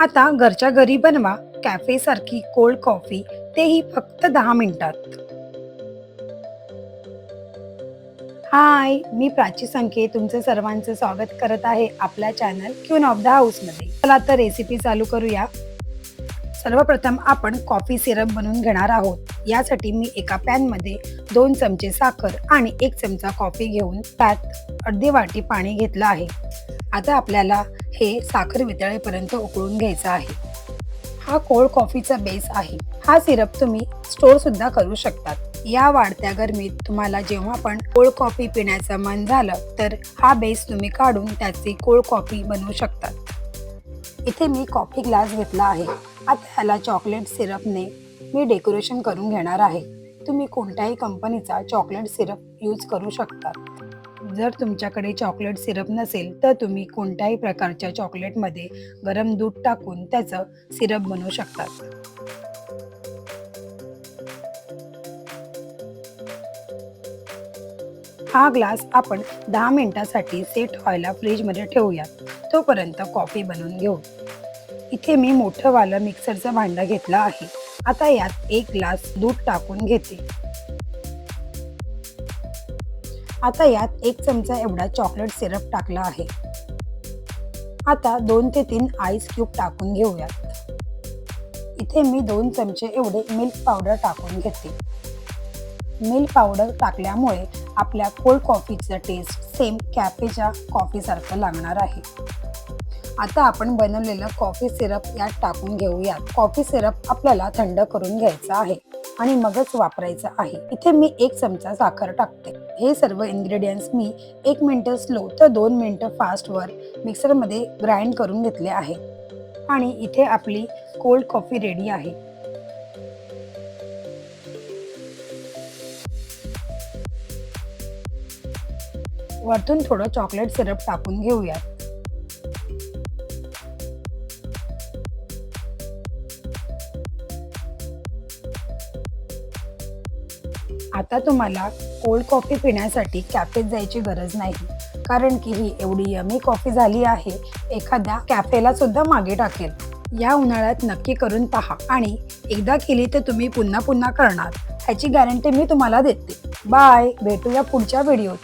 आता घरच्या घरी बनवा कॅफे सारखी कोल्ड कॉफी तेही फक्त दहा मिनिटात. हाय मी प्राची संख्ये तुमचं सर्वांचं स्वागत करत आहे आपल्या चॅनल क्यून ऑफ द हाऊसमध्ये चला तर रेसिपी चालू करूया. सर्वप्रथम आपण कॉफी सिरप बनवून घेणार आहोत. यासाठी मी एका पॅनमध्ये दोन चमचे साखर आणि एक चमचा कॉफी घेऊन त्यात अर्धी वाटी पाणी घेतलं आहे. आता आपल्याला हे साखर वितळेपर्यंत उकळून घ्यायचं आहे. हा कोल्ड कॉफीचा बेस आहे. हा सिरप तुम्ही स्टोर सुद्धा करू शकतात. या वाढत्या गरमीत तुम्हाला जेव्हा पण कोल्ड कॉफी पिण्याचं मन झालं तर हा बेस तुम्ही काढून त्याची कोल्ड कॉफी बनवू शकतात. इथे मी कॉफी ग्लास घेतला आहे. आता ह्याला चॉकलेट सिरपने मी डेकोरेशन करून घेणार आहे. तुम्ही कोणत्याही कंपनीचा चॉकलेट सिरप यूज करू शकता. जर तुमच्याकडे चॉकलेट सिरप नसेल तर तुम्ही कोणत्याही प्रकारच्या चॉकलेटमध्ये गरम दूध टाकून त्याचं सिरप बनवू शकतात हा ग्लास आपण दहा मिनिटासाठी सेट व्हायला फ्रीजमध्ये ठेवूयात. तोपर्यंत कॉफी बनवून घेऊ. इथे मी मोठंवालं मिक्सरचं भांडं घेतलं आहे. आता यात एक ग्लास दूध टाकून घेते. आता यात एक चमचा एवढा चॉकलेट सिरप टाकला आहे. आता दोन ते तीन आईस क्यूब टाकून घेऊयात. इथे मी दोन चमचे एवढे मिल्क पावडर टाकून घेते. मिल्क पावडर टाकल्यामुळे आपल्या कोल्ड कॉफीचं टेस्ट सेम कॅफेच्या कॉफीसारखं लागणार आहे. आता आपण बनवलेलं कॉफी सिरप यात टाकून घेऊयात. कॉफी सिरप आपल्याला थंड करून घ्यायचं आहे आणि मगच वापरायचं आहे. इथे मी एक चमचा साखर टाकते. हे सर्व इन्ग्रेडियंट्स मी एक मिनटं स्लो तर दोन मिनटं फास्टवर मिक्सरमध्ये ग्राइंड करून घेतले आहे. आणि इथे आपली कोल्ड कॉफी रेडी आहे. वरतून थोडं चॉकलेट सिरप टाकून घेऊयात. आता तुम्हाला कोल्ड कॉफी पिण्यासाठी कॅफेत जायची गरज नाही. कारण की ही एवढी यमी कॉफी झाली आहे एखाद्या कॅफेला सुद्धा मागे टाकेल. या उन्हाळ्यात नक्की करून पहा आणि एकदा केली तर तुम्ही पुन्हा पुन्हा करणार. ह्याची गॅरंटी मी तुम्हाला देते. बाय भेटूया पुढच्या व्हिडिओत